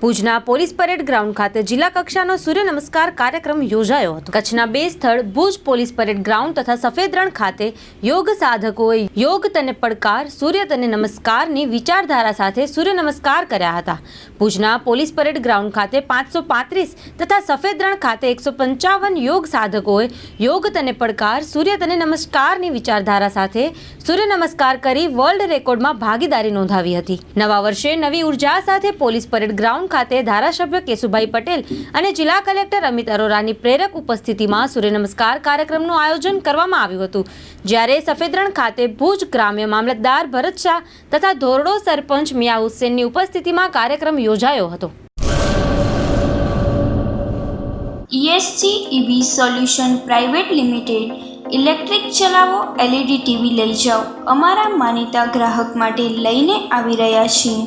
ભુજના police parade ground ખાતે જિલ્લા કક્ષાનો સૂર્ય નમસ્કાર કાર્યક્રમ યોજાયો હતો. કચ્છના બે સ્થળ ભુજ પોલીસ પરેડ ગ્રાઉન્ડ તથા સફેદ રણ ખાતે યોગ સાધકોએ યોગ તને પડકાર, સૂર્ય તને નમસ્કારની વિચારધારા સાથે સૂર્ય નમસ્કાર કર્યા હતા. ભુજના પોલીસ પરેડ ગ્રાઉન્ડ ખાતે પાંચસો પાંત્રીસ તથા સફેદ રણ ખાતે એકસો પંચાવન યોગ સાધકોએ યોગ તને પડકાર, સૂર્ય તને નમસ્કારની વિચારધારા સાથે સૂર્ય નમસ્કાર કરી વર્લ્ડ રેકોર્ડમાં ભાગીદારી નોંધાવી હતી. નવા વર્ષે નવી ઊર્જા સાથે પોલીસ પરેડ ગ્રાઉન્ડ ખાતે ધારાસભ્ય કેશુભાઈ પટેલ અને જિલ્લા કલેક્ટર અમિત અરોરાની પ્રેરક ઉપસ્થિતિમાં સૂર્ય નમસ્કાર કાર્યક્રમનું આયોજન કરવામાં આવ્યું હતું. જ્યારે સફેદ રણ ખાતે ભુજ ગ્રામ્ય મામલતદાર ભરત શાહ તથા ધોરડો સરપંચ મિયા હુસેનની ઉપસ્થિતિમાં કાર્યક્રમ યોજાયો હતો. ESC EV solution private limited electric ચલાવો એલઈડી ટીવી લઈ જાઓ. અમારા માનીતા ગ્રાહક માટે લઈને આવી રહ્યા છીએ.